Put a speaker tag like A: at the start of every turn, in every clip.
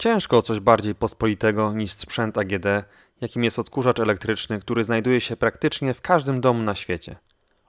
A: Ciężko o coś bardziej pospolitego niż sprzęt AGD, jakim jest odkurzacz elektryczny, który znajduje się praktycznie w każdym domu na świecie.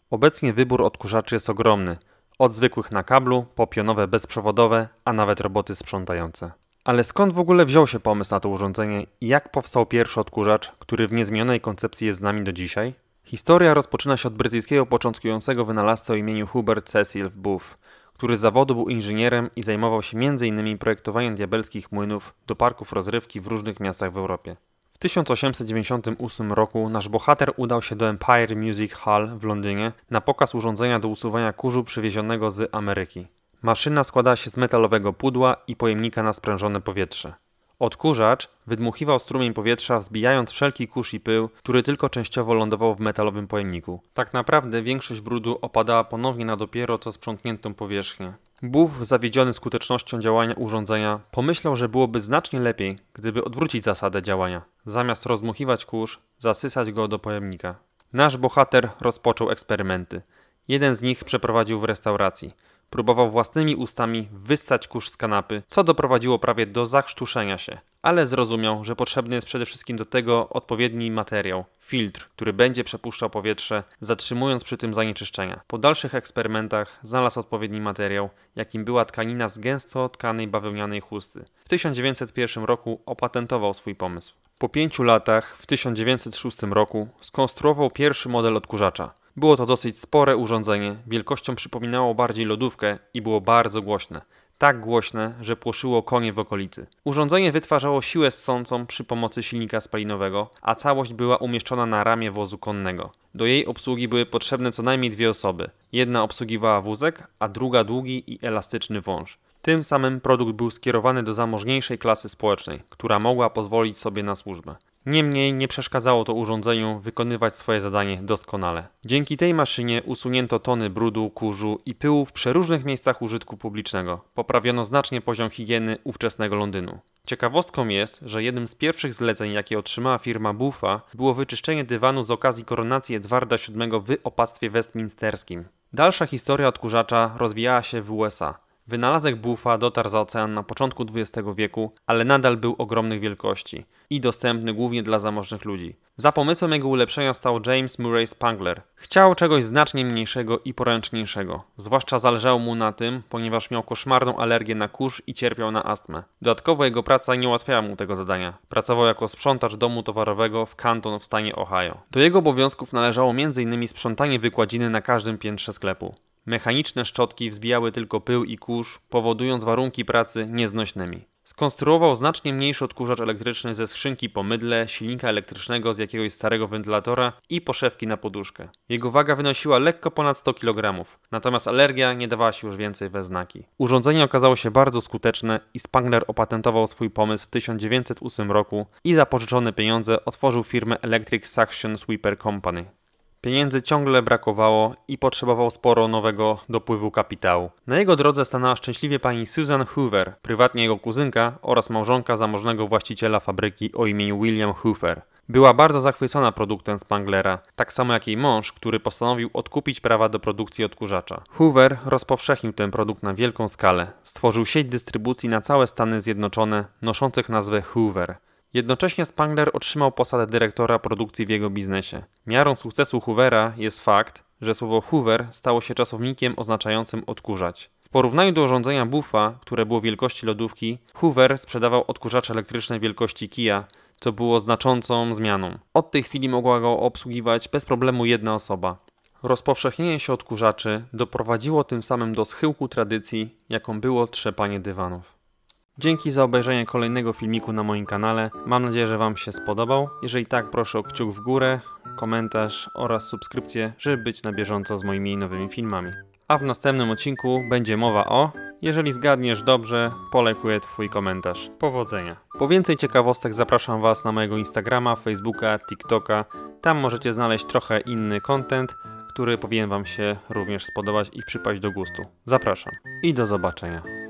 A: Obecnie wybór odkurzaczy jest ogromny, od zwykłych na kablu, po pionowe bezprzewodowe, a nawet roboty sprzątające. Ale skąd w ogóle wziął się pomysł na to urządzenie i jak powstał pierwszy odkurzacz, który w niezmienionej koncepcji jest z nami do dzisiaj? Historia rozpoczyna się od brytyjskiego początkującego wynalazcy o imieniu Hubert Cecil Booth, który z zawodu był inżynierem i zajmował się m.in. projektowaniem diabelskich młynów do parków rozrywki w różnych miastach w Europie. W 1898 roku nasz bohater udał się do Empire Music Hall w Londynie na pokaz urządzenia do usuwania kurzu przywiezionego z Ameryki. Maszyna składała się z metalowego pudła i pojemnika na sprężone powietrze. Odkurzacz wydmuchiwał strumień powietrza, wzbijając wszelki kurz i pył, który tylko częściowo lądował w metalowym pojemniku. Tak naprawdę większość brudu opadała ponownie na dopiero co sprzątniętą powierzchnię. Buf, zawiedziony skutecznością działania urządzenia, pomyślał, że byłoby znacznie lepiej, gdyby odwrócić zasadę działania. Zamiast rozmuchiwać kurz, zasysać go do pojemnika. Nasz bohater rozpoczął eksperymenty. Jeden z nich przeprowadził w restauracji. Próbował własnymi ustami wyssać kurz z kanapy, co doprowadziło prawie do zakrztuszenia się, ale zrozumiał, że potrzebny jest przede wszystkim do tego odpowiedni materiał filtr, który będzie przepuszczał powietrze, zatrzymując przy tym zanieczyszczenia. Po dalszych eksperymentach znalazł odpowiedni materiał, jakim była tkanina z gęsto tkanej bawełnianej chusty. W 1901 roku opatentował swój pomysł. Po pięciu latach, w 1906 roku, skonstruował pierwszy model odkurzacza. Było to dosyć spore urządzenie, wielkością przypominało bardziej lodówkę i było bardzo głośne. Tak głośne, że płoszyło konie w okolicy. Urządzenie wytwarzało siłę ssącą przy pomocy silnika spalinowego, a całość była umieszczona na ramię wozu konnego. Do jej obsługi były potrzebne co najmniej dwie osoby. Jedna obsługiwała wózek, a druga długi i elastyczny wąż. Tym samym produkt był skierowany do zamożniejszej klasy społecznej, która mogła pozwolić sobie na służbę. Niemniej nie przeszkadzało to urządzeniu wykonywać swoje zadanie doskonale. Dzięki tej maszynie usunięto tony brudu, kurzu i pyłu w przeróżnych miejscach użytku publicznego. Poprawiono znacznie poziom higieny ówczesnego Londynu. Ciekawostką jest, że jednym z pierwszych zleceń, jakie otrzymała firma Buffa, było wyczyszczenie dywanu z okazji koronacji Edwarda VII w opactwie westminsterskim. Dalsza historia odkurzacza rozwijała się w USA. Wynalazek bufa dotarł za ocean na początku XX wieku, ale nadal był ogromnych wielkości i dostępny głównie dla zamożnych ludzi. Za pomysłem jego ulepszenia stał James Murray Spangler. Chciał czegoś znacznie mniejszego i poręczniejszego. Zwłaszcza zależało mu na tym, ponieważ miał koszmarną alergię na kurz i cierpiał na astmę. Dodatkowo jego praca nie ułatwiała mu tego zadania. Pracował jako sprzątacz domu towarowego w Canton w stanie Ohio. Do jego obowiązków należało m.in. sprzątanie wykładziny na każdym piętrze sklepu. Mechaniczne szczotki wzbijały tylko pył i kurz, powodując warunki pracy nieznośnymi. Skonstruował znacznie mniejszy odkurzacz elektryczny ze skrzynki po mydle, silnika elektrycznego z jakiegoś starego wentylatora i poszewki na poduszkę. Jego waga wynosiła lekko ponad 100 kg, natomiast alergia nie dawała się już więcej we znaki. Urządzenie okazało się bardzo skuteczne i Spangler opatentował swój pomysł w 1908 roku i za pożyczone pieniądze otworzył firmę Electric Suction Sweeper Company. Pieniędzy ciągle brakowało i potrzebował sporo nowego dopływu kapitału. Na jego drodze stanęła szczęśliwie pani Susan Hoover, prywatnie jego kuzynka oraz małżonka zamożnego właściciela fabryki o imieniu William Hoover. Była bardzo zachwycona produktem Spanglera, tak samo jak jej mąż, który postanowił odkupić prawa do produkcji odkurzacza. Hoover rozpowszechnił ten produkt na wielką skalę. Stworzył sieć dystrybucji na całe Stany Zjednoczone, noszących nazwę Hoover. Jednocześnie Spangler otrzymał posadę dyrektora produkcji w jego biznesie. Miarą sukcesu Hoovera jest fakt, że słowo Hoover stało się czasownikiem oznaczającym odkurzać. W porównaniu do urządzenia Buffa, które było wielkości lodówki, Hoover sprzedawał odkurzacze elektryczne wielkości kija, co było znaczącą zmianą. Od tej chwili mogła go obsługiwać bez problemu jedna osoba. Rozpowszechnienie się odkurzaczy doprowadziło tym samym do schyłku tradycji, jaką było trzepanie dywanów. Dzięki za obejrzenie kolejnego filmiku na moim kanale. Mam nadzieję, że Wam się spodobał. Jeżeli tak, proszę o kciuk w górę, komentarz oraz subskrypcję, żeby być na bieżąco z moimi nowymi filmami. A w następnym odcinku będzie mowa o jeżeli zgadniesz dobrze, polajkuję Twój komentarz. Powodzenia. Po więcej ciekawostek zapraszam Was na mojego Instagrama, Facebooka, TikToka. Tam możecie znaleźć trochę inny content, który powinien Wam się również spodobać i przypaść do gustu. Zapraszam i do zobaczenia.